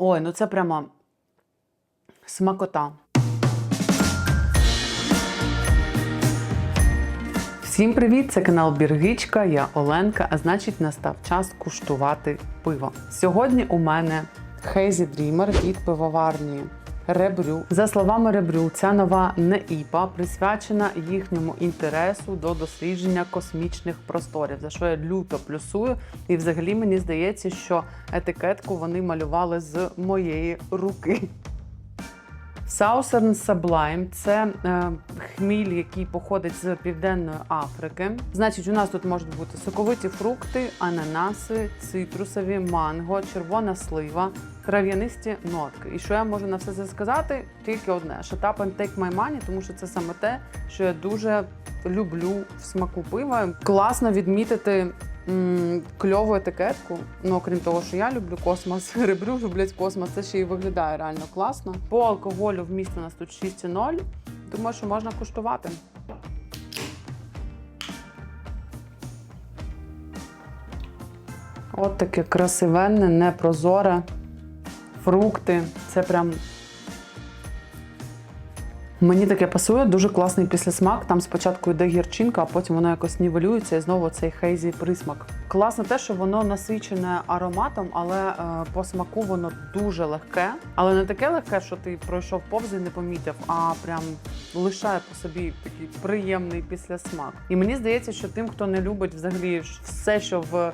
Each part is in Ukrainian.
Ой, ну це прямо смакота. Всім привіт! Це канал Біргичка, я Оленка, а значить настав час куштувати пиво. Сьогодні у мене Hazy Dreamer від пивоварні Ребрю. За словами Ребрю, ця нова не іпа присвячена їхньому інтересу до дослідження космічних просторів, за що я люто плюсую. І взагалі мені здається, що етикетку вони малювали з моєї руки. Southern Sublime – це е, хміль, який походить з Південної Африки. Значить, у нас тут можуть бути соковиті фрукти, ананаси, цитрусові, манго, червона слива, трав'янисті нотки. І що я можу на все це сказати? Тільки одне: Shut up and take my money, тому що це саме те, що я дуже люблю в смаку пива. Класно відмітити кльову етикетку. Ну, окрім того, що я люблю космос, ребрю люблять космос, це ще й виглядає реально класно. По алкоголю вміст у нас тут 6,0. Думаю, що можна куштувати. От таке красивенне, непрозоре. Фрукти. Це прям Мені таке пасує, дуже класний післясмак. Там спочатку йде гірчинка, а потім воно якось нівелюється і знову цей хейзі присмак. Класно те, що воно насичене ароматом, але е, по смаку воно дуже легке. Але не таке легке, що ти пройшов повз і не помітив, а прям лишає по собі такий приємний післясмак. І мені здається, що тим, хто не любить взагалі все, що в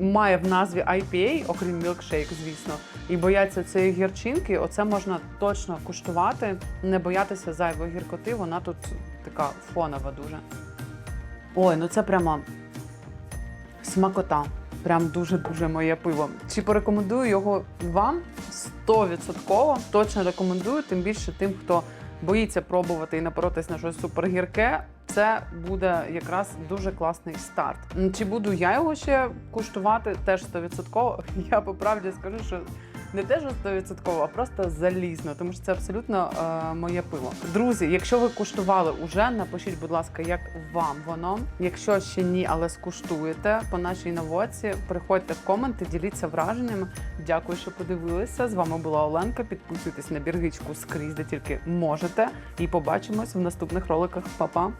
має в назві IPA, окрім мілкшейк, звісно, і бояться цієї гірчинки, оце можна точно куштувати, не боятися зайвої гіркоти. Вона тут така фонова дуже. Ой, ну це прямо смакота. Прям дуже-дуже моє пиво. Чи порекомендую його вам 100%? Точно рекомендую, тим більше тим, хто боїться пробувати і напоротись на щось супергірке. Це буде якраз дуже класний старт. Чи буду я його ще куштувати? Теж 100%. Я по правді скажу, що не те, що 100%, а просто залізно, тому що це абсолютно е, моє пиво. Друзі, якщо ви куштували уже, напишіть, будь ласка, як вам воно. Якщо ще ні, але скуштуєте по нашій наводці, приходьте в коменти, діліться враженнями. Дякую, що подивилися. З вами була Оленка. Підписуйтесь на біргичку скрізь, де тільки можете. І побачимось в наступних роликах. Па-па!